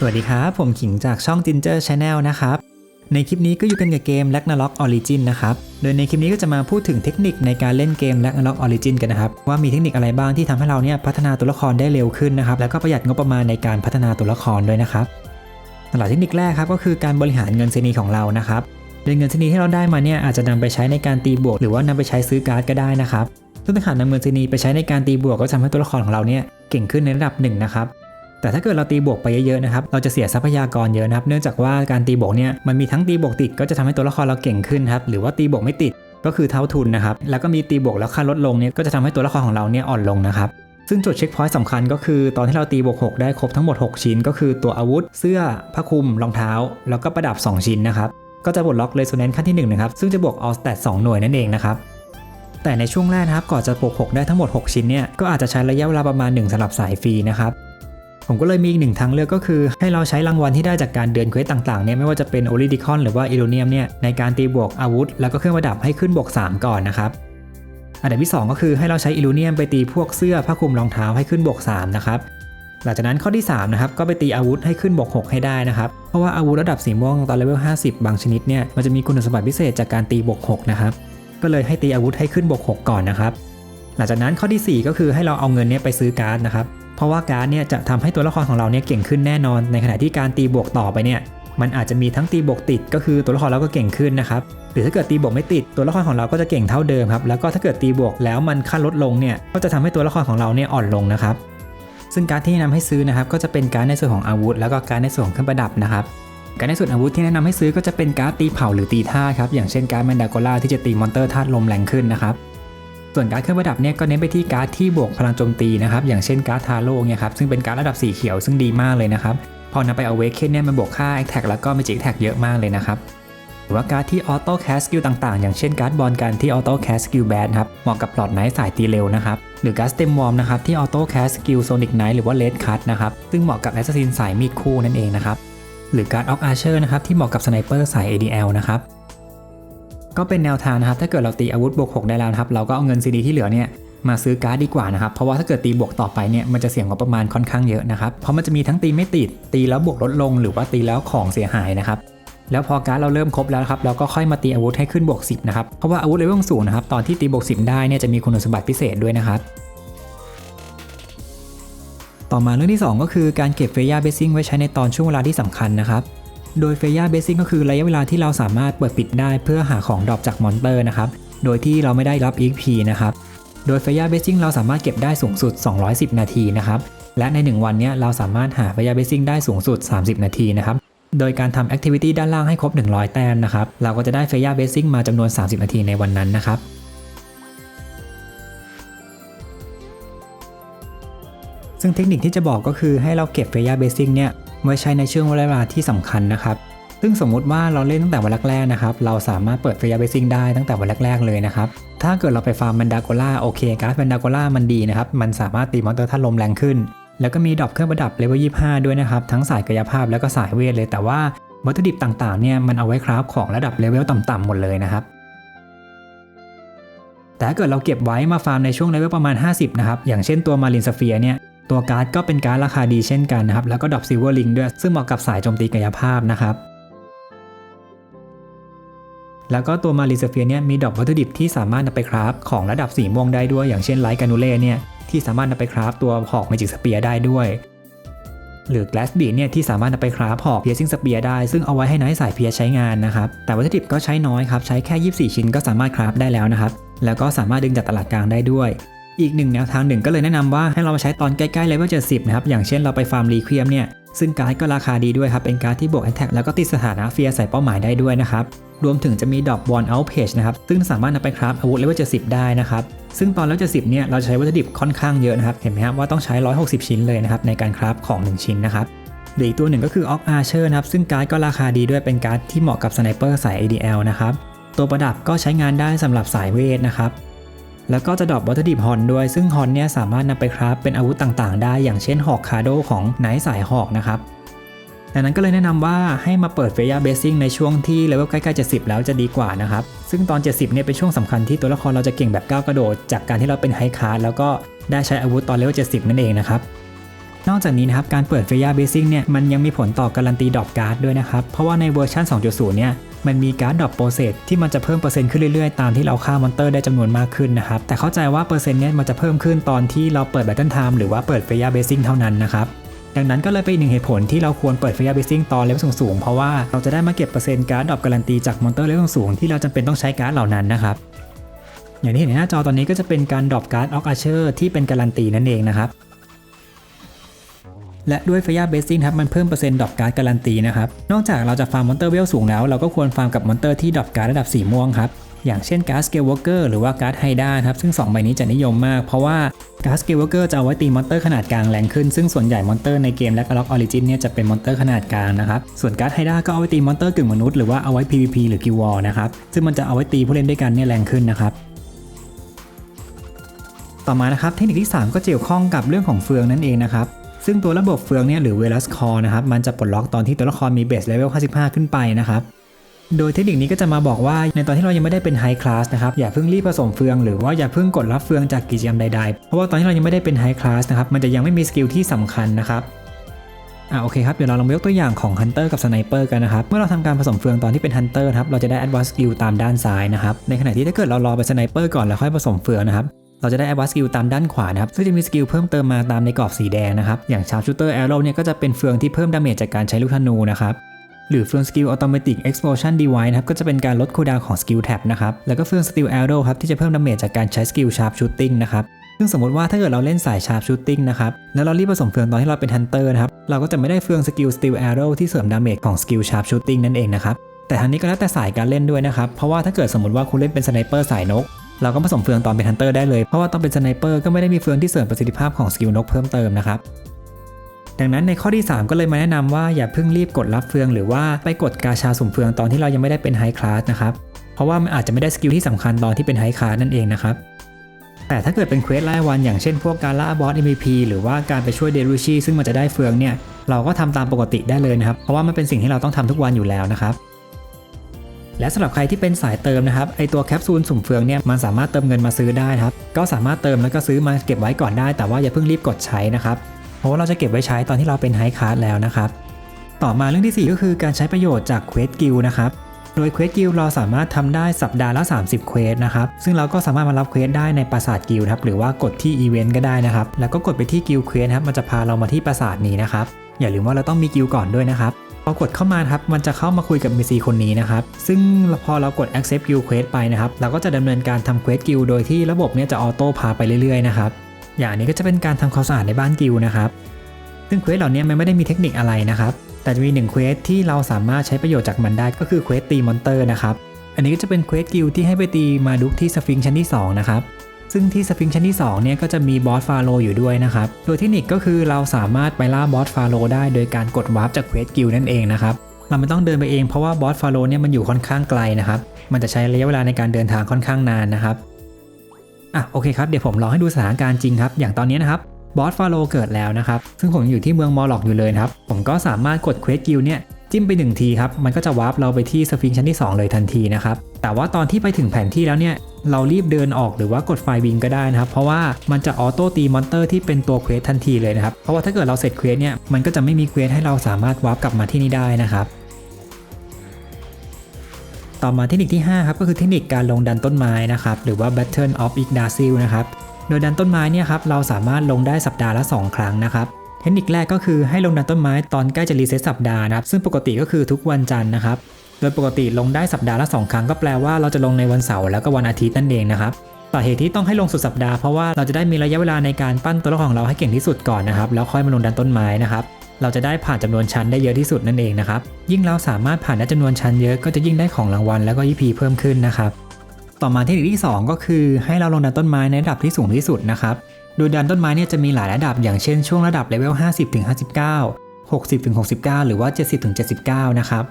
สวัสดีครับ ผมขิงจากช่อง Ginger Channel นะครับ ในคลิปนี้ก็อยู่กันกับเกม Ragnarok Origin นะครับ โดยในคลิปนี้ก็จะมาพูดถึงเทคนิคในการเล่นเกม Ragnarok Origin กันนะครับ ว่ามีเทคนิคอะไรบ้างที่ทำให้เราเนี่ยพัฒนาตัวละครได้เร็วขึ้นนะครับ แล้วก็ประหยัดงบประมาณในการพัฒนาตัวละครด้วยนะครับสำหรับเทคนิคแรกครับก็คือการบริหารเงินเซนีของเรานะครับโดยเงินเซนีที่เราได้มาเนี่ยอาจจะนำไปใช้ในการตีบวก หรือว่านำไปใช้ซื้อการ์ดก็ได้นะครับซึ่งถ้าหากนำเงินเซนีไปใช้ในการตีบวกก็จะทำให้ตัวละครของเราเนี่ยเก่งขึ้นในระดับหนึ่งนะครับ แต่ถ้าเกิดเราตีบวกไปเยอะๆนะครับ เราจะเสียทรัพยากรเยอะนะครับ เนื่องจากว่าการตีบวกเนี่ยมันมีทั้งตีบวกติดก็จะทำให้ตัวละครเราเก่งขึ้นครับ หรือว่าตีบวกไม่ติดก็คือเท่าทุนนะครับ แล้วก็มีตีบวกแล้วค่าลดลงเนี่ยก็จะทำให้ตัวละครของเราเนี่ยอ่อนลงนะครับซึ่งจุดเช็คพอยต์สำคัญก็คือตอนที่เราตีบวก 6 ได้ครบทั้งหมด 6 ชิ้น ก็คือตัวอาวุธ เสื้อผ้าคลุมรองเท้า แล้วก็ประดับ 2 ชิ้นนะครับก็จะปลดล็อกเลโซแนนขั้นที่1นะครับซึ่งจะบวกออสแตท2หน่วยนั่นเองนะครับแต่ในช่วงแรกนะครับก่อนจะบวก 6 ได้ทั้งหมด 6 ชิ้นเนี่ยก็อาจจะใช้ระยะเวลาประมาณ 1สำหรับสายฟรีนะครับ ผมก็เลยมีอีกหนึ่งทางเลือกก็คือให้เราใช้รางวัลที่ได้จากการเดินเควสต่างๆเนี่ยไม่ว่าจะเป็นโอลิดิคอนหรือว่าอิโรเนียมเนี่ยในการตีบวกอาวุธ แล้วก็เครื่องประดับให้ขึ้นบวก3 ก่อนนะครับอันดับที่ 2 ก็คือให้เราใช้อิโรเนียมไปตีพวกเสื้อผ้าคลุมรองเท้าให้ขึ้นบวก3นะครับหลังจากนั้นข้อที่3นะครับก็ไปตีอาวุธให้ขึ้นบวก6ให้ได้นะครับเพราะว่าอาวุธระดับสีม่วงตอนเลเวล50 บางชนิดเนี่ยมันจะมีคุณสมบัติพิเศษจากการตีบวก6นะครับก็เลยให้ตีอาวุธให้ขึ้นบวก6ก่อนนะครับหลังจากนั้นข้อที่ 4 ก็คือให้เราเอาเงินเนี้ยไปซื้อการ์ดนะครับ เพราะว่าการ์ดเนี่ยจะทำให้ตัวละครของเราเนี่ยเก่งขึ้นแน่นอน ในขณะที่การตีบวกต่อไปเนี่ยมันอาจจะมีทั้งตีบวกติดก็คือตัวละครเราก็เก่งขึ้นนะครับหรือถ้าเกิดตีบวกไม่ติดตัวละครของเราก็จะเก่งเท่าเดิมครับแล้วก็ถ้าเกิดตีบวกแล้วมันค่าลดลงเนี่ยก็จะทำให้ตัวละครของเราเนี่ยอ่อนลงนะครับซึ่งการดที่แนะนำให้ซื้อนะครับก็จะเป็นการดในส่วนของอาวุธ แล้วก็การดในส่วนของเครื่องประดับนะครับการในส่วนอาวุธที่แนะนำให้ซื้อก็จะเป็นการดตีเผาหรือตีท่าครับอย่างเช่นการดแมนดาโกล่าที่จะตีมอนเตอร์ธาตุลมแรงขึ้นนะครับ ส่วนการดเครื่องประดับเนี่ยก็เน้นไปที่การ์ดที่บวกพลังโจมตีนะครับอย่างเช่นการ์ดทาโร่เนี่ยครับซึ่งเป็นการ์ดระดับสีเขียวซึ่งดีมากเลยนะครับพอนำไปเอาเวกเคนเนี่ยมันบวกค่าแอคแท็กแล้วก็เมจิแท็กเยอะมากเลยนะครับหรือว่าการ์ดที่ออโต้แคสสกิลต่างๆ อย่างเช่นการ์ดบอลกันที่ออโต้แคสสกิลแบดครับเหมาะกับปลอดไนท์สายตีเร็วนะครับหรือการ์ดสเต็มวอร์มนะครับที่ออโต้แคสสกิลโซนิกไนท์หรือว่าเลดคัตนะครับซึ่งเหมาะกับแอสซัสซินสายมีดคู่นั่นเองนะครับหรือการ์ดออกอาร์เชอร์นะครับที่เหมาะกับสไนเปอร์สาย ADL นะครับ ก็เป็นแนวทางนะครับถ้าเกิดเราตีอาวุธบวก6ได้แล้วนะครับเราก็เอาเงินซีดีที่เหลือเนี่ยมาซื้อการ์ดดีกว่านะครับ เพราะว่าถ้าเกิดตีบวกต่อไปเนี่ยมันจะเสี่ยงงบประมาณค่อนข้างเยอะนะครับ เพราะมันจะมีทั้งตีไม่ติด ตีแล้วบวกลดลง หรือว่าตีแล้วของเสียหายนะครับ แล้วพอการ์ดเราเริ่มครบแล้วครับเราก็ค่อยมาตีอาวุธให้ขึ้นบวก 10 นะครับ เพราะว่าอาวุธเลเวลสูงนะครับตอนที่ตีบวก 10 ได้เนี่ยจะมีคุณสมบัติพิเศษด้วยนะครับต่อมาเรื่องที่ 2 ก็คือการเก็บเฟย่าเบสซิ่งไว้ใช้ในตอนช่วงเวลาที่สำคัญนะครับ โดยเฟย่าเบสซิ่งก็คือระยะเวลาที่เราสามารถเปิดปิดได้เพื่อหาของดรอปจากมอนเตอร์นะครับ โดยที่เราไม่ได้รับ EXP นะครับ โดยเฟย่าเบสซิ่งเราสามารถเก็บได้สูงสุด 210 นาทีนะครับ และใน 1 วันนี้เราสามารถหาเฟย่าเบสซิ่งได้สูงสุด 30 นาทีนะครับ โดยการทำแอคทิวิตี้ด้านล่างให้ครบ 100 แต้มนะครับ เราก็จะได้เฟย่าเบสซิ่งมาจำนวน 30 นาทีในวันนั้นนะครับซึ่งเทคนิคที่จะบอกก็คือให้เราเก็บเฟย่าเบสซิ่งเนี่ย ไว้ใช้ในช่วงเวลาที่สำคัญนะครับ ซึ่งสมมุติว่าเราเล่นตั้งแต่วันแรกๆนะครับ เราสามารถเปิดเฟย่าเบสซิ่งได้ตั้งแต่วันแรกๆเลยนะครับ ถ้าเกิดเราไปฟาร์มแมนดาโกล่าโอเคการ์ดแมนดาโกล่ามันดีนะครับ มันสามารถตีมอนเตอร์ท่านลมแรงขึ้น แล้วก็มีดรอปเครื่องประดับเลเวล25 ด้วยนะครับ ทั้งสายกายภาพแล้วก็สายเวทเลย แต่ว่าวัตถุดิบต่างๆเนี่ยมันเอาไว้คราฟของระดับเลเวลต่ำๆหมดเลยนะครับแต่ถ้าเกิดเราเก็บไว้มาฟาร์มในช่วงเลเวลประมาณ 50 นะครับ อย่างเช่นตัวมารินสเฟียเนี่ย ตัวการ์ดก็เป็นการ์ดราคาดีเช่นกันนะครับ แล้วก็ดรอปซิลเวอร์ลิงด้วยซึ่งเหมาะกับสายโจมตีกายภาพนะครับ แล้วก็ตัวมารินสเฟียเนี่ยมีดอปวัตถุดิบที่สามารถนำไปคราฟของระดับสีม่วงได้ด้วย อย่างเช่นไลท์กานูเล่เนี่ยที่สามารถนำไปคราฟตัวหอกเมจิกสเปียได้ด้วย หรือ Glass Bead เนี่ยที่สามารถนำไปคราฟหอกเพียซิงสเปียได้ ซึ่งเอาไว้ให้นท์สายเพียใช้งานนะครับแต่วัตถุดิบก็ใช้น้อยครับใช้แค่ 24 ชิ้นก็สามารถคราฟได้แล้วนะครับแล้วก็สามารถดึงจากตลาดกลางได้ด้วย อีกหนึ่งแนวทางหนึ่งก็เลยแนะนำว่าให้เรามาใช้ตอนใกล้ๆเลเวล70นะครับอย่างเช่นเราไปฟาร์มรีเคียมเนี่ยซึ่งการ์ดก็ราคาดีด้วยครับ เป็นการ์ดที่บวกแอ t แทกแล้วก็ติดสถานะเฟียใส่เป้าหมายได้ด้วยนะครับ รวมถึงจะมีดอกบอลเอาเพจนะครับ ซึ่งสามารถนำไปคราฟอาวุธเลเวล70ได้นะครับ ซึ่งตอนเลเวล70เนี่ย เราใช้วัตถุดิบค่อนข้างเยอะนะครับ เห็นไหมครับว่าต้องใช้ 160 ชิ้นเลยนะครับ ในการคราฟของ 1 ชิ้นนะครับหรืออีกตัวหนึ่งก็คือ Ox Archer นะครับ ซึ่งการ์ดก็ราคาดีด้วยเป็นการ์ดที่เหมาะกับสไนเปอร์สาย ADL นะครับ ตัวประดับก็ใช้งานได้สำหรับสายเวทนะครับ แล้วก็จะดรอปวัตถุดิบฮอนด้วย ซึ่งฮอนเนี่ยสามารถนำไปคราฟเป็นอาวุธต่างๆ ได้ อย่างเช่นหอกคาโดของไนท์สายหอกนะครับดังนั้นก็เลยแนะนำว่าให้มาเปิดเฟย่าเบสซิ่งในช่วงที่เลเวลใกล้ๆจะ10แล้วจะดีกว่านะครับ ซึ่งตอน 70เนี่ยเป็นช่วงสำคัญที่ตัวละครเราจะเก่งแบบก้าวกระโดด จากการที่เราเป็นไฮคาร์ดแล้วก็ได้ใช้อาวุธตอนเลเวล70 นั่นเองนะครับ นอกจากนี้นะครับการเปิดเฟียเบซิ่งเนี่ยมันยังมีผลต่อการันตีดรอปการ์ดด้วยนะครับ เพราะว่าในเวอร์ชัน2.0 เนี่ยมันมีการ์ดดรอปโปรเซสที่มันจะเพิ่มเปอร์เซ็นต์ขึ้นเรื่อยๆ ตามที่เราฆ่ามอนเตอร์ได้จำนวนมากขึ้นนะครับ แต่เข้าใจว่าเปอร์เซ็นต์เนี่ยมันจะเพิ่มขึ้นตอนที่เราเปิด Battle Time หรือว่าเปิดเฟียเบซิ่งเท่านั้นนะครับ ดังนั้นก็เลยเป็นอีกหนึ่งเหตุผลที่เราควรเปิดเฟียเบซิ่งตอนเลเวลสูงๆ เพราะว่าเราจะได้มาเก็บเปอร์เซ็นต์การ์ดดรอปการันตีจากมอนเตอร์เลเวลสูงที่เราจำเป็นต้องใช้การ์ดเหล่านั้นนะครับอย่างที่เห็นในหน้าจอตอนนี้ก็จะเป็นการดรอปการ์ดออกอาเชอร์ที่เป็นการันตีนั่นเองนะครับ และด้วย f i r e b a s i n g ครับมันเพิ่มเปอร์เซ็นต์ดรอปการ์ดการันตีนะครับนอกจากเราจะฟาร์มมอนเตอร์เวลสูงแล้วเราก็ควรฟาร์มกับมอนเตอร์ที่ดรอปการ์ดระดับสีม่วงครับอย่างเช่นการ์ดสเกลวอเกอร์หรือว่าการ์ดไฮด้าครับซึ่ง 2 ใบนี้จะนิยมมาก เพราะว่าการ์ดสเกลวอเกอร์จะเอาไว้ตีมอนเตอร์ขนาดกลางแรงขึ้น ซึ่งส่วนใหญ่มอนเตอร์ในเกมและล็อกออริจินเนี่ยจะเป็นมอนเตอร์ขนาดกลางนะครับ ส่วนการ์ดไฮด้าก็เอาไว้ตีมอนเตอร์กึ่งมนุษย์หรือว่าเอาไว้ PVP หรือกิวอลนะครับซึ่งมันจะเอาไว้ตีผู้เล่นด้วยกันเนี่ยแรงขึ้นนะครับต่อมานะครับเทคนิคที่ 3 ก็เกี่ยวข้องกับเรื่องของเฟืองนั่นเองนะครับ ซึ่งตัวระบบเฟืองเนี่ยหรือเวลัสคอนะครับมันจะปลดล็อกตอนที่ตัวละครมีเบสเลเวล55 ขึ้นไปนะครับโดยเทคนิคนี้ก็จะมาบอกว่าในตอนที่เรายังไม่ได้เป็นไฮคลาสนะครับอย่าเพิ่งรีบผสมเฟือง หรือว่าอย่าเพิ่งกดรับเฟืองจากกิจกรรมใดๆ เพราะว่าตอนที่เรายังไม่ได้เป็นไฮคลาสนะครับมันจะยังไม่มีสกิลที่สำคัญนะครับอ่าโอเคครับเดี๋ยวเราลองยกตัวอย่างของฮันเตอร์กับสไนเปอร์กันนะครับเมื่อเราทำการผสมเฟืองตอนที่เป็นฮันเตอร์ครับเราจะได้แอดวานซ์สกิลตามด้านซ้ายนะครับในขณะที่ถ้าเกิดเรารอไปสไนเปอร์ก่อนแล้วค่อยผสมเฟืองนะครับ เราจะได้ Advanced Skill ตามด้านขวานะครับ ซึ่งจะมีสกิลเพิ่มเติมมาตามในกรอบสีแดงนะครับ อย่าง Sharpshooter Arrow เนี่ยก็จะเป็นเฟืองที่เพิ่มดาเมจจากการใช้ลูกธนูนะครับ หรือเฟือง Skill Automatic Explosion Device นะครับ ก็จะเป็นการลดคูดาวของ Skill Tab นะครับ แล้วก็เฟือง Steel Arrow ครับ ที่จะเพิ่มดาเมจจากการใช้สกิล Sharp Shooting นะครับ ซึ่งสมมติว่าถ้าเกิดเราเล่นสาย Sharp Shooting นะครับ แล้วเรารีบผสมเฟืองตอนที่เราเป็น Hunter นะครับ เราก็จะไม่ได้เฟืองสกิล Steel Arrow ที่เสริมดาเมจของสกิล Sharp Shooting นั่นเองนะครับแต่ทางนี้ก็แล้วแต่สายการเล่นด้วยนะครับ เพราะว่าถ้าเกิดสมมติว่าคุณเล่นเป็นสไนเปอร์สายนก เราก็ผสมเฟืองตอนเป็นฮันเตอร์ได้เลย เพราะว่าตอนเป็นสไนเปอร์ก็ไม่ได้มีเฟืองที่เสริมประสิทธิภาพของสกิลนกเพิ่มเติมนะครับดังนั้นในข้อที่ 3 ก็เลยมาแนะนำว่าอย่าเพิ่งรีบกดรับเฟือง หรือว่าไปกดกาชาสุ่มเฟืองตอนที่เรายังไม่ได้เป็นไฮคลาสนะครับ เพราะว่ามันอาจจะไม่ได้สกิลที่สำคัญตอนที่เป็นไฮคลาสนั่นเองนะครับ แต่ถ้าเกิดเป็นเควสรายวันอย่างเช่นพวกการล่าบอส MVP หรือว่าการไปช่วยเดรุชีซึ่งมันจะได้เฟืองเนี่ยเราก็ทำตามปกติได้เลยนะครับ เพราะว่ามันเป็นสิ่งที่เราต้องทำทุกวันอยู่แล้วนะครับ และสำหรับใครที่เป็นสายเติมนะครับไอตัวแคปซูลสุ่มเฟืองเนี่ยมันสามารถเติมเงินมาซื้อได้ครับก็สามารถเติมแล้วก็ซื้อมาเก็บไว้ก่อนได้ แต่ว่าอย่าเพิ่งรีบกดใช้นะครับเพราะว่าเราจะเก็บไว้ใช้ตอนที่เราเป็นไฮคาร์ดแล้วนะครับต่อมาเรื่องที่ 4 ก็คือการใช้ประโยชน์จากเควสกิลนะครับโดยเควสกิลเราสามารถทำได้สัปดาห์ละ 30 เควสนะครับซึ่งเราก็สามารถมารับเควสได้ในปราสาทกิลครับหรือว่ากดที่อีเวนต์ก็ได้นะครับแล้วก็กดไปที่กิลเควสครับมันจะพาเรามาที่ปราสาทนี้นะครับอย่าลืมว่าเราต้องมีกิลก่อนด้วยนะครับ พอกดเข้ามาครับ มันจะเข้ามาคุยกับ NPC คนนี้นะครับ ซึ่งพอเรากด accept guild quest ไปนะครับ เราก็จะดำเนินการทำ quest guild โดยที่ระบบเนี่ยจะออโต้พาไปเรื่อยๆนะครับ อย่างนี้ก็จะเป็นการทำความสะอาดในบ้านกิลนะครับ ซึ่งเควสเหล่านี้มันไม่ได้มีเทคนิคอะไรนะครับ แต่จะมีหนึ่งเควสที่เราสามารถใช้ประโยชน์จากมันได้ก็คือเควสตีมอนเตอร์นะครับ อันนี้ก็จะเป็นเควสกิลที่ให้ไปตีมาดุกที่สฟิงค์ชั้นที่2นะครับ ซึ่งที่สฟิงค์ชั้นที่2เนี่ยก็จะมีบอสฟาโลอยู่ด้วยนะครับ โดยเทคนิคก็คือเราสามารถไปล่าบอสฟาโลได้โดยการกดวาร์ปจากเควสกิลนั่นเองนะครับเราไม่ต้องเดินไปเองเพราะว่าบอสฟาโลเนี่ยมันอยู่ค่อนข้างไกลนะครับ มันจะใช้ระยะเวลาในการเดินทางค่อนข้างนานนะครับ อะโอเคครับ เดี๋ยวผมลองให้ดูสถานการณ์จริงครับ อย่างตอนนี้นะครับบอสฟาโลเกิดแล้วนะครับ ซึ่งผมอยู่ที่เมืองมอลล็อกอยู่เลยครับ ผมก็สามารถกดเควสกิลเนี่ยจิ้มไปหนึ่งทีครับ มันก็จะวาร์ปเราไปที่สฟิงค์ชั้นที่ 2 เลยทันทีนะครับ แต่ว่าตอนที่ไปถึงแผนที่แล้วเนี่ย เรารีบเดินออกหรือว่ากดไฟวิงก็ได้นะครับเพราะว่ามันจะออโต้ตีมอนเตอร์ที่เป็นตัวเควสทันทีเลยนะครับเพราะว่าถ้าเกิดเราเสร็จเควสเนี่ยมันก็จะไม่มีเควสให้เราสามารถวาร์ปกลับมาที่นี่ได้นะครับต่อมาเทคนิคที่ 5 ครับก็คือเทคนิคการลงดันต้นไม้นะครับหรือว่า Battle of Yggdrasil นะครับโดยดันต้นไม้เนี่ยครับเราสามารถลงได้สัปดาห์ละ 2 ครั้งนะครับเทคนิคแรกก็คือให้ลงดันต้นไม้ตอนใกล้จะรีเซ็ตสัปดาห์นะครับซึ่งปกติก็คือทุกวันจันทร์นะครับ โดยปกติลงได้สัปดาห์ละ 2 ครั้งก็แปลว่าเราจะลงในวันเสาร์แล้วก็วันอาทิตย์นั่นเองนะครับสาเหตุที่ต้องให้ลงสุดสัปดาห์เพราะว่าเราจะได้มีระยะเวลาในการปั้นตัวละครของเราให้เก่งที่สุดก่อนนะครับแล้วค่อยมาลงดันต้นไม้นะครับเราจะได้ผ่านจำนวนชั้นได้เยอะที่สุดนั่นเองนะครับยิ่งเราสามารถผ่านได้จำนวนชั้นเยอะก็จะยิ่งได้ของรางวัลแล้วก็ EP เพิ่มขึ้นนะครับต่อมาเทคนิคที่ 2 ก็คือให้เราลงดันต้นไม้ในระดับที่สูงที่สุดนะครับโดยดันต้นไม้เนี่ยจะมีหลายระดับอย่างเช่นช่วงระดับเลเวล 50-59 60-69 หรือว่า 70-79 นะครับ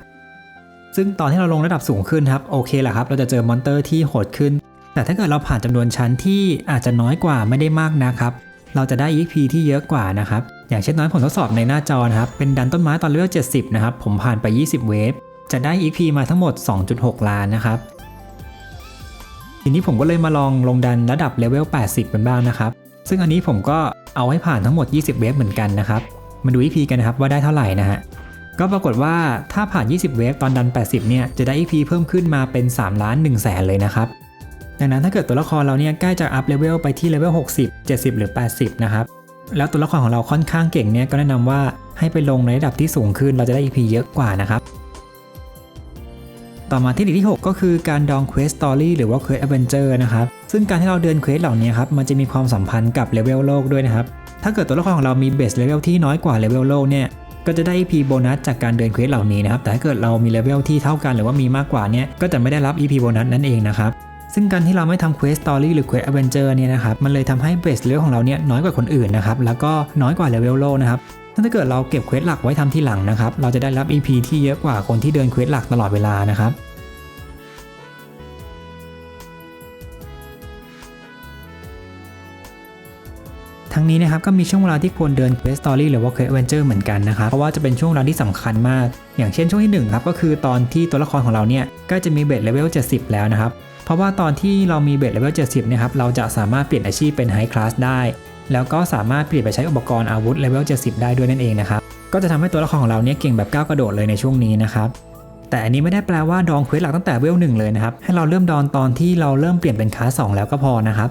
ซึ่งตอนที่เราลงระดับสูงขึ้นครับโอเคแหละครับ เราจะเจอมอนเตอร์ที่โหดขึ้น แต่ถ้าเกิดเราผ่านจำนวนชั้นที่อาจจะน้อยกว่าไม่ได้มากนะครับ เราจะได้ EP ที่เยอะกว่านะครับ อย่างเช่นน้อยผลทดสอบในหน้าจอนะครับ เป็นดันต้นไม้ตอนเลเวล70 นะครับ ผมผ่านไป 20 เวฟ จะได้ EP มาทั้งหมด 2.6 ล้านนะครับ ทีนี้ผมก็เลยมาลองลงดันระดับเลเวล80กันบ้างนะครับ ซึ่งอันนี้ผมก็เอาให้ผ่านทั้งหมด 20 เวฟเหมือนกันนะครับ มาดู EP กันนะครับว่าได้เท่าไหร่นะฮะ ก็ปรากฏว่าถ้าผ่าน 20 เวฟตอนดัน 80 เนี่ย จะได้ EP เพิ่มขึ้นมาเป็น 3 ล้าน1แสนเลยนะครับ ดังนั้นถ้าเกิดตัวละครเราเนี่ยใกล้จะอัพเลเวลไปที่เลเวล 60 70 หรือ 80 นะครับ แล้วตัวละครของเราค่อนข้างเก่งเนี่ย ก็แนะนำว่าให้ไปลงในระดับที่สูงขึ้น เราจะได้ EP เยอะกว่านะครับ ต่อมาเทคนิคที่ 6 ก็คือการดองเควสตอรี่หรือว่าเควสแอเวนเจอร์นะครับ ซึ่งการที่เราเดินเควสเหล่านี้ครับ มันจะมีความสัมพันธ์กับเลเวลโลกด้วยนะครับ ถ้าเกิดตัวละครของเรามีเบสเลเวลที่น้อยกว่าเลเวลโลกเนี่ย ก็จะได้ EP โบนัสจากการเดินเควสเหล่านี้นะครับแต่ถ้าเกิดเรามีเลเวลที่เท่ากันหรือว่ามีมากกว่าเนี่ยก็จะไม่ได้รับ EP โบนัสนั่นเองนะครับซึ่งการที่เราไม่ทำเควสตอรี่หรือเควสแอเวนเจอร์เนี่ยนะครับมันเลยทำให้เบสเลเวลของเราเนี่ยน้อยกว่าคนอื่นนะครับแล้วก็น้อยกว่าเลเวลโลนะครับถ้าเกิดเราเก็บเควสหลักไว้ทำที่หลังนะครับเราจะได้รับ EP ที่เยอะกว่าคนที่เดินเควสหลักตลอดเวลานะครับ ทั้งนี้นะครับก็มีช่วงเวลาที่ควรเดิน Quest Story หรือว่า Quest Adventure เหมือนกันนะครับเพราะว่าจะเป็นช่วงเวลาที่สำคัญมาก อย่างเช่นช่วงที่1ครับก็คือตอนที่ตัวละครของเราเนี่ยกล้จะมีเบสเลเวล70 แล้วนะครับเพราะว่าตอนที่เรามีเบสเลเวล70นะครับเราจะสามารถเปลี่ยนอาชีพเป็น High Class ได้แล้วก็สามารถเปลี่ยนไปใช้อุปกรณ์อาวุธเลเวล70 ได้ด้วยนั่นเองนะครับก็จะทำให้ตัวละครของเราเนี่ยเก่งแบบก้าวกระโดดเลยในช่วงนี้นะครับแต่อันนี้ไม่ได้แปลว่าดองเควสหลักตั้งแต่เวลหนึ่งเลยนะครับ ให้เราเริ่มดองตอนที่เราเริ่มเปลี่ยนเป็นคลาส2แล้วก็พอนะครับ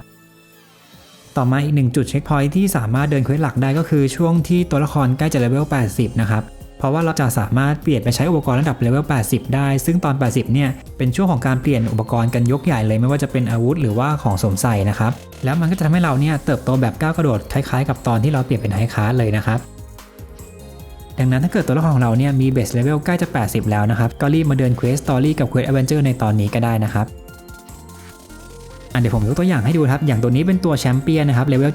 ต่อมาอีกหนึ่งจุดเช็คพอยท์ที่สามารถเดินเควสหลักได้ก็คือช่วงที่ตัวละครใกล้จะเลเวล 80 นะครับ เพราะว่าเราจะสามารถเปลี่ยนไปใช้อุปกรณ์ระดับเลเวล 80 ได้ ซึ่งตอน 80 เนี่ย เป็นช่วงของการเปลี่ยนอุปกรณ์กันยกใหญ่เลยไม่ว่าจะเป็นอาวุธหรือว่าของสวมใส่นะครับ แล้วมันก็จะทำให้เราเนี่ยเติบโตแบบก้าวกระโดดคล้ายๆ กับตอนที่เราเปลี่ยนเป็นไฮคลาสเลยนะครับดังนั้นถ้าเกิดตัวละครของเราเนี่ยมีเบสเลเวลใกล้จะ 80 แล้วนะครับ ก็รีบมาเดินเควสตอรี่กับเควสแอเวนเจอร์ในตอนนี้ก็ได้นะครับอัน เดี๋ยวผมยกตัวอย่างให้ดูครับ อย่างตัวนี้เป็นตัวแชมเปี้ยนนะครับเลเวล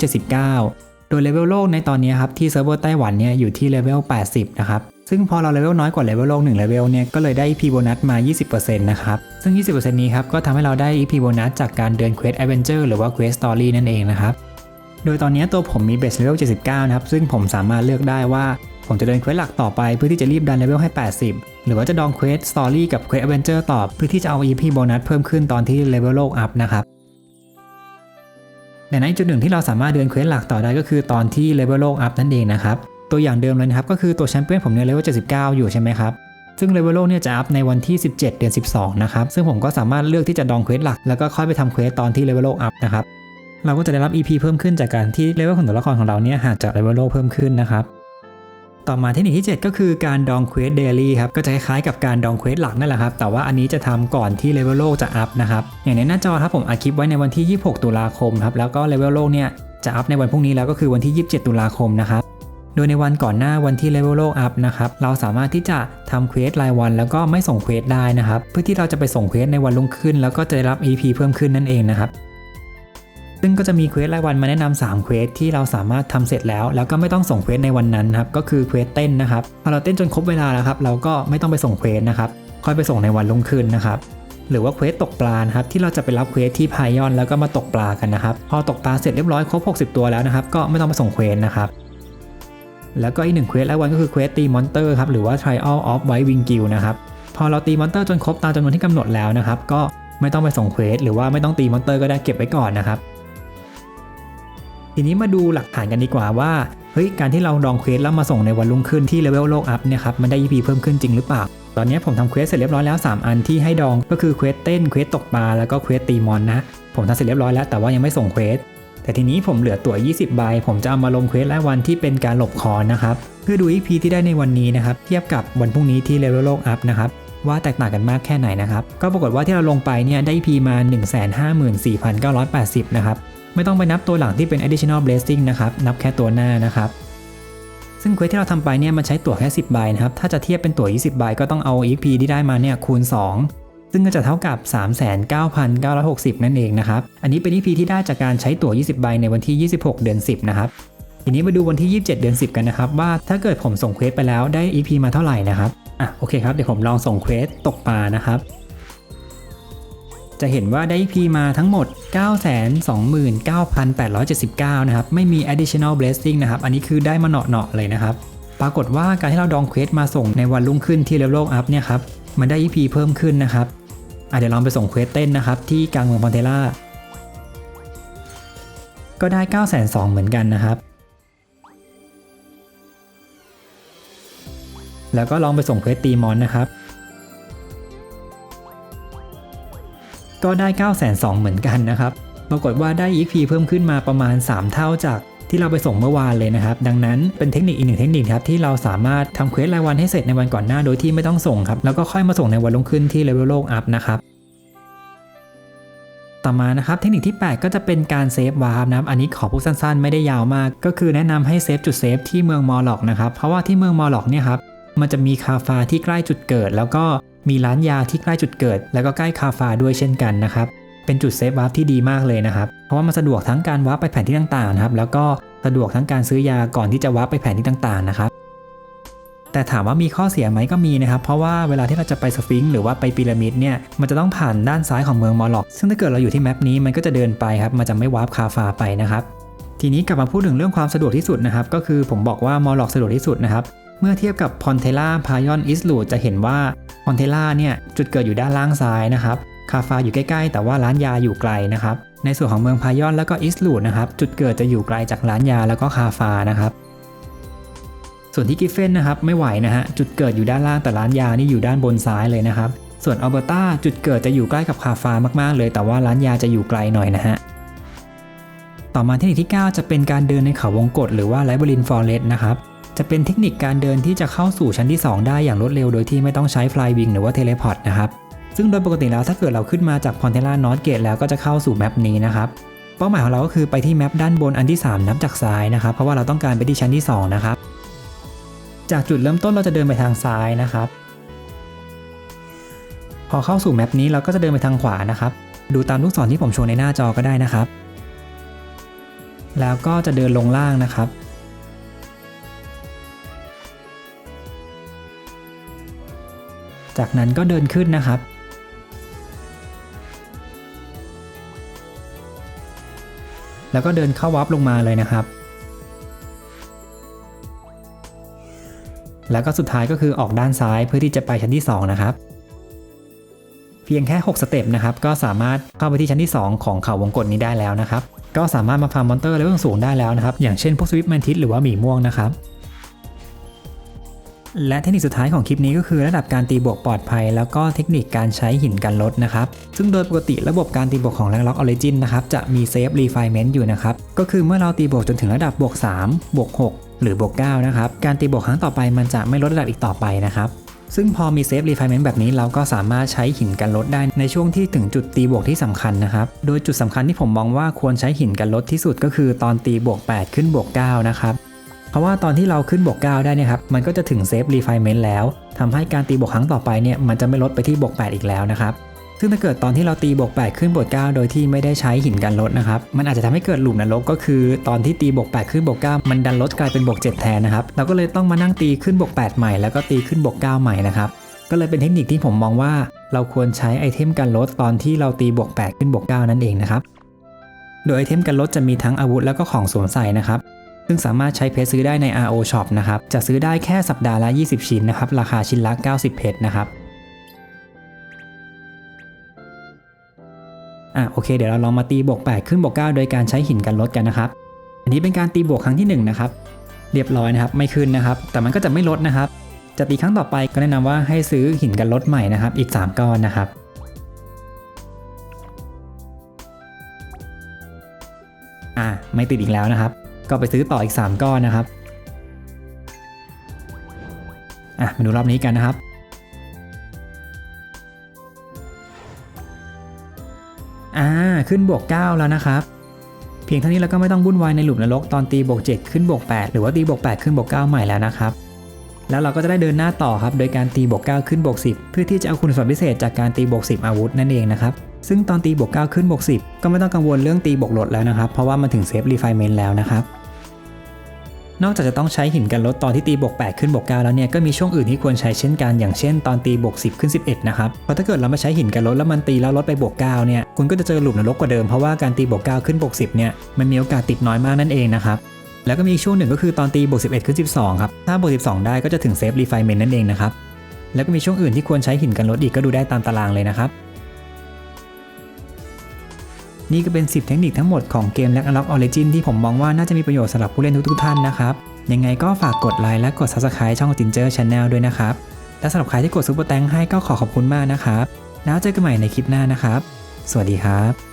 79 โดยเลเวลโลกในตอนนี้ครับที่เซิร์ฟเวอร์ไต้หวันเนี่ยอยู่ที่เลเวล 80 นะครับ ซึ่งพอเราเลเวลน้อยกว่าเลเวลโลก1เลเวลเนี่ยก็เลยได้ EP โบนัสมา 20%นะครับ ซึ่ง 20%นี้ครับก็ทำให้เราได้ EP โบนัสจากการเดินเควสแอดเวนเจอร์หรือว่าเควสตอรี่นั่นเองนะครับ โดยตอนนี้ตัวผมมีเบสเลเวล 79 นะครับ ซึ่งผมสามารถเลือกได้ว่าผมจะเดินเควสหลักต่อไปเพื่อที่จะรีบดันเลเวลให้ 80 หรือว่าจะดองเควสสตอรี่กับเควสแอดเวนเจอร์ต่อเพื่อที่จะเอา EP โบนัสเพิ่มขึ้นตอนที่เลเวลโลกอัพนะครับ แต่ในจุดหนึ่งที่เราสามารถเดินเควสหลักต่อได้ก็คือตอนที่เลเวลโลกอัพนั่นเองนะครับ ตัวอย่างเดิมเลยนะครับ ก็คือตัวแชมเปี้ยนผมเนี่ยเลเวล79 อยู่ใช่ไหมครับ ซึ่งเลเวลโลกเนี่ยจะอัพในวันที่ 17 เดือน 12 นะครับ ซึ่งผมก็สามารถเลือกที่จะดองเควสหลัก แล้วก็ค่อยไปทำเควสตอนที่เลเวลโลกอัพนะครับ เราก็จะได้รับ EP เพิ่มขึ้นจากการที่เลเวลของตัวละครของเราเนี่ยห่างจากเลเวลโลกเพิ่มขึ้นนะครับ ต่อมาเทคนิคที่ 7 ก็คือการดองเควสเดลี่ครับ ก็จะคล้ายๆกับการดองเควสหลักนั่นแหละครับ แต่ว่าอันนี้จะทำก่อนที่เลเวลโลกจะอัพนะครับ อย่างในหน้าจอครับผมอัดคลิปไว้ในวันที่ 26 ตุลาคมครับ แล้วก็เลเวลโลกเนี่ยจะอัพในวันพรุ่งนี้แล้วก็คือวันที่ 27 ตุลาคมนะครับ โดยในวันก่อนหน้าวันที่เลเวลโลกอัพนะครับ เราสามารถที่จะทำเควสรายวัน แล้วก็ไม่ส่งเควสได้นะครับ เพื่อที่เราจะไปส่งเควสในวันรุ่งขึ้น แล้วก็จะได้รับ EP เพิ่มขึ้นนั่นเองนะครับ ซึ่งก็จะมีเควสรายวันมาแนะนำ3เควสที่เราสามารถทำเสร็จแล้ว แล้วก็ไม่ต้องส่งเควสในวันนั้นครับก็คือเควสเต้นนะครับพอเราเต้นจนครบเวลาแล้วครับเราก็ไม่ต้องไปส่งเควสนะครับค่อยไปส่งในวันรุ่งขึ้นนะครับหรือว่าเควสตกปลาครับที่เราจะไปรับเควสที่พายอนแล้วก็มาตกปลากันนะครับพอตกปลาเสร็จเรียบร้อยครบ 60 ตัวแล้วนะครับก็ไม่ต้องมาส่งเควสนะครับแล้วก็อีกหนึ่งเควสรายวันก็คือเควสตีมอนเตอร์ครับหรือว่า Trial of White Wing Guild นะครับพอเราตีมอนเตอร์จนครบตามจำนวนที่กำหนดแล้วนะครับก็ไม่ต้องไปส่งเควสหรือว่าไม่ต้องตีมอนเตอร์ก็ได้เก็บไว้ก่อนนะครับ ทีนี้มาดูหลักฐานกันดีกว่าว่าเฮ้ยการที่เราดองเควสแล้วมาส่งในวันรุ่งขึ้นที่เลเวลโลกอัพเนี่ยครับมันได้ EP เพิ่มขึ้นจริงหรือเปล่า ตอนนี้ผมทำเควสเสร็จเรียบร้อยแล้ว 3 อันที่ให้ดองก็คือเควสเต้นเควสตกปลาแล้วก็เควสตีมอนนะ ผมทำเสร็จเรียบร้อยแล้วแต่ว่ายังไม่ส่งเควสแต่ทีนี้ผมเหลือตั๋ว 20 ใบ ผมจะเอามาลงเควสรายวันที่เป็นการหลบคอนนะครับเพื่อดู EP ที่ได้ในวันนี้นะครับเทียบกับวันพรุ่งนี้ที่เลเวลโลกอัพนะครับว่าแตกต่างกันมากแค่ไหนนะครับก็ปรากฏว่าที่เราลงไปเนี่ยได้ EP มา 154,980 นะครับ ไม่ต้องไปนับตัวหลังที่เป็น additional blessing นะครับนับแค่ตัวหน้านะครับซึ่งเควสที่เราทำไปเนี่ยมันใช้ตั๋วแค่ 10 ใบนะครับ ถ้าจะเทียบเป็นตั๋ว 20 ใบก็ต้องเอา EP ที่ได้มาเนี่ยคูณ 2 ซึ่งก็จะเท่ากับ 39,960 นั่นเองนะครับ อันนี้เป็น EP ที่ได้จากการใช้ตั๋ว 20 ใบในวันที่ 26 เดือน 10 นะครับ ทีนี้มาดูวันที่ 27 เดือน 10 กันนะครับ ว่าถ้าเกิดผมส่งเควสไปแล้วได้ EP มาเท่าไหร่นะครับ อะโอเคครับเดี๋ยวผมลองส่งเควสตกปลานะครับ จะเห็นว่าได้ EP มาทั้งหมด 929,879 นะครับ ไม่มี additional blessing นะครับ อันนี้คือได้มาเหนาะๆเลยนะครับ ปรากฏว่าการที่เราดองเควสมาส่งในวันรุ่งขึ้นที่เลเวลอัพเนี่ยครับ มันได้ EP เพิ่มขึ้นนะครับเดี๋ยวลองไปส่งเควสเต้นนะครับ ที่กลางเมืองพอนเทล่า ก็ได้9 2 0 0 0เหมือนกันนะครับ แล้วก็ลองไปส่งเควสตีมอนนะครับ ก็ได้ 9 2 0 0 0เหมือนกันนะครับ ปรากฏว่าได้ EXP เพิ่มขึ้นมาประมาณ 3 เท่าจากที่เราไปส่งเมื่อวานเลยนะครับ ดังนั้นเป็นเทคนิคอีกหนึ่งเทคนิคครับที่เราสามารถทำเควสรายวันให้เสร็จในวันก่อนหน้าโดยที่ไม่ต้องส่งครับ แล้วก็ค่อยมาส่งในวันรุ่งขึ้นที่เลเวลโลกอัพนะครับต่อมานะครับเทคนิคที่ 8 ก็จะเป็นการเซฟวาร์ปนะครับอันนี้ขอพูดสั้นๆ ไม่ได้ยาวมาก ก็คือแนะนำให้เซฟจุดเซฟที่เมืองมอลล็อกนะครับเพราะว่าที่เมืองมอลล็อกเนี่ยครับมันจะมีคาฟาที่ใกล้จุดเกิด แล้วก็ มีร้านยาที่ใกล้จุดเกิด แล้วก็ใกล้คาฟาด้วยเช่นกันนะครับ เป็นจุดเซฟวาร์ปที่ดีมากเลยนะครับ เพราะว่ามันสะดวกทั้งการวาร์ปไปแผนที่ต่างๆนะครับ แล้วก็สะดวกทั้งการซื้อยาก่อนที่จะวาร์ปไปแผนที่ต่างๆนะครับ แต่ถามว่ามีข้อเสียไหมก็มีนะครับ เพราะว่าเวลาที่เราจะไปสฟิงค์หรือว่าไปพีระมิดเนี่ย มันจะต้องผ่านด้านซ้ายของเมืองมอลล็อก ซึ่งถ้าเกิดเราอยู่ที่แมปนี้มันก็จะเดินไปครับ มันจะไม่วาร์ปคาฟาไปนะครับ ทีนี้กลับมาพูดถึงเรื่องความสะดวกที่สุดนะครับ ก็คือผมบอกว่ามอลล็อกสะดวกที่สุดนะครับ เมื่อเทียบกับพอนเทล่าพายอนอิสลูจะเห็นว่า พอนเทล่าเนี่ยจุดเกิดอยู่ด้านล่างซ้ายนะครับคาฟาอยู่ใกล้ๆ แต่ว่าร้านยาอยู่ไกลนะครับในส่วนของเมืองพายอนแล้วก็อิสลูดนะครับจุดเกิดจะอยู่ไกลจากร้านยาแล้วก็คาฟานะครับส่วนที่กิฟเฟนนะครับไม่ไหวนะฮะจุดเกิดอยู่ด้านล่างแต่ร้านยานี่อยู่ด้านบนซ้ายเลยนะครับส่วนอัลเบอร์ตาจุดเกิดจะอยู่ใกล้กับคาฟามากๆ เลย แต่ว่าร้านยาจะอยู่ไกลหน่อยนะฮะต่อมาเทคนิคที่ 9 จะเป็นการเดินในเขาวงกฏหรือว่าไลบรินฟอร์เรสต์นะครับ จะเป็นเทคนิคการเดินที่จะเข้าสู่ชั้นที่ 2 ได้อย่างรวดเร็วโดยที่ไม่ต้องใช้ฟลายวิงหรือว่าเทเลพอร์ตนะครับ ซึ่งโดยปกติแล้วถ้าเกิดเราขึ้นมาจากพอนเทล่านอตเกตแล้วก็จะเข้าสู่แมปนี้นะครับ เป้าหมายของเราก็คือไปที่แมปด้านบนอันที่ 3 นับจากซ้ายนะครับ เพราะว่าเราต้องการไปที่ชั้นที่ 2 นะครับ จากจุดเริ่มต้นเราจะเดินไปทางซ้ายนะครับ พอเข้าสู่แมปนี้เราก็จะเดินไปทางขวานะครับ ดูตามลูกศรที่ผมโชว์ในหน้าจอก็ได้นะครับ แล้วก็จะเดินลงล่างนะครับ จากนั้นก็เดินขึ้นนะครับ แล้วก็เดินเข้าวับลงมาเลยนะครับ แล้วก็สุดท้ายก็คือออกด้านซ้ายเพื่อที่จะไปชั้นที่ 2 นะครับ เพียงแค่ 6 สเต็ปนะครับ ก็สามารถเข้าไปที่ชั้นที่ 2 ของเขาวงกฏนี้ได้แล้วนะครับ ก็สามารถมาฟาร์มมอนเตอร์เลเวลสูงได้แล้วนะครับ อย่างเช่นพวกสวิปแมนทิสหรือว่าหมีม่วงนะครับ และเทคนิคสุดท้ายของคลิปนี้ก็คือระดับการตีบวกปลอดภัย แล้วก็เทคนิคการใช้หินกันลดนะครับ ซึ่งโดยปกติระบบการตีบวกของแรงล็อกออริจินนะครับจะมีเซฟรีไฟเมนต์อยู่นะครับ ก็คือเมื่อเราตีบวกจนถึงระดับบวก 3 บวก 6 หรือบวก 9 นะครับ การตีบวกครั้งต่อไปมันจะไม่ลดระดับอีกต่อไปนะครับซึ่งพอมีเซฟรีไฟเมนต์แบบนี้เราก็สามารถใช้หินกันลดได้ในช่วงที่ถึงจุดตีบวกที่สำคัญนะครับ โดยจุดสำคัญที่ผมมองว่าควรใช้หินกันลดที่สุดก็คือตอนตีบวก 8 ขึ้นบวก 9 นะครับ เพราะว่าตอนที่เราขึ้นบวก 9 ได้เนี่ยครับ มันก็จะถึงเซฟรีไฟเมนต์แล้วทำให้การตีบวกครั้งต่อไปเนี่ย มันจะไม่ลดไปที่บวก 8 อีกแล้วนะครับ ซึ่งถ้าเกิดตอนที่เราตีบวก 8 ขึ้นบวก 9 โดยที่ไม่ได้ใช้หินกันลดนะครับ มันอาจจะทำให้เกิดหลุมนรกก็คือ ตอนที่ตีบวก 8 ขึ้นบวก 9 มันดันลดกลายเป็นบวก 7 แทนนะครับ เราก็เลยต้องมานั่งตีขึ้นบวก 8 ใหม่ แล้วก็ตีขึ้นบวก 9 ใหม่นะครับ ก็เลยเป็นเทคนิคที่ผมมองว่า เราควรใช้ไอเทมกันลดตอนที่เราตีบวก 8 ขึ้นบวก 9 นั่นเองนะครับ โดยไอเทมกันลดจะมีทั้งอาวุธแล้วก็ของสวมใส่นะครับ ซึ่งสามารถใช้เพชรซื้อได้ใน RO Shop นะครับ จะซื้อได้แค่สัปดาห์ละ 20 ชิ้นนะครับ ราคาชิ้นละ 90 เพชรนะครับ อะโอเค เดี๋ยวเราลองมาตีบวก 8 ขึ้นบวก 9 โดยการใช้หินกันลดกันนะครับ อันนี้เป็นการตีบวกครั้งที่1นะครับ เรียบร้อยนะครับ ไม่ขึ้นนะครับ แต่มันก็จะไม่ลดนะครับ จะตีครั้งต่อไปก็แนะนำว่าให้ซื้อหินกันลดใหม่นะครับ อีก 3 ก้อนนะครับอะไม่ติดอีกแล้วนะครับ ก็ไปซื้อต่ออีก 3 ก้อนนะครับอะมาดูรอบนี้กันนะครับอ่าขึ้นบวก 9 แล้วนะครับเพียงเท่านี้เราก็ไม่ต้องวุ่นวายในหลุมนรกตอนตีบวก 7 ขึ้นบวก 8 หรือว่าตีบวก 8 ขึ้นบวก 9 ใหม่แล้วนะครับแล้วเราก็จะได้เดินหน้าต่อครับโดยการตีบวก 9 ขึ้นบวก 10 เพื่อที่จะเอาคุณสมบัติพิเศษจากการตีบวก 10 อาวุธนั่นเองนะครับซึ่งตอนตีบวก 9 ขึ้นบวก 10 ก็ไม่ต้องกังวลเรื่องตีบวกลดแล้วนะครับ เพราะว่ามันถึงเซฟรีไฟเมนต์แล้วนะครับ นอกจากจะต้องใช้หินกันลดตอนที่ตีบวก8ขึ้นบวก9แล้วเนี่ยก็มีช่วงอื่นที่ควรใช้เช่นกันอย่างเช่นตอนตีบวก10 ขึ้น 11 นะครับเพราะถ้าเกิดเราไม่ใช้หินกันลดแล้วมันตีแล้วลดไปบวก9เนี่ยคุณก็จะเจอหลุมนรกกว่าเดิมเพราะว่าการตีบวก9ขึ้นบวก10เนี่ยมันมีโอกาสติดน้อยมากนั่นเองนะครับแล้วก็มีช่วงหนึ่งก็คือตอนตีบวก11ขึ้น12ครับถ้าบวก12 ได้ก็จะถึงเซฟรีไฟเมนต์นั่นเองนะครับแล้วก็มีช่วงอื่นที่ควรใช้หินกันลดอีกก็ดูได้ตามตารางเลยนะครับ นี่ก็เป็น 10 เทคนิคทั้งหมดของเกม Ragnarok Origin ที่ผมมองว่าน่าจะมีประโยชน์สำหรับผู้เล่นทุกๆท่านนะครับยังไงก็ฝากกดไลค์และกด Subscribe ช่อง Ginger Channel ด้วยนะครับและสำหรับใครที่กดซุปเปอร์แตงให้ก็ขอขอบคุณมากนะครับแล้วเจอกันใหม่ในคลิปหน้านะครับ สวัสดีครับ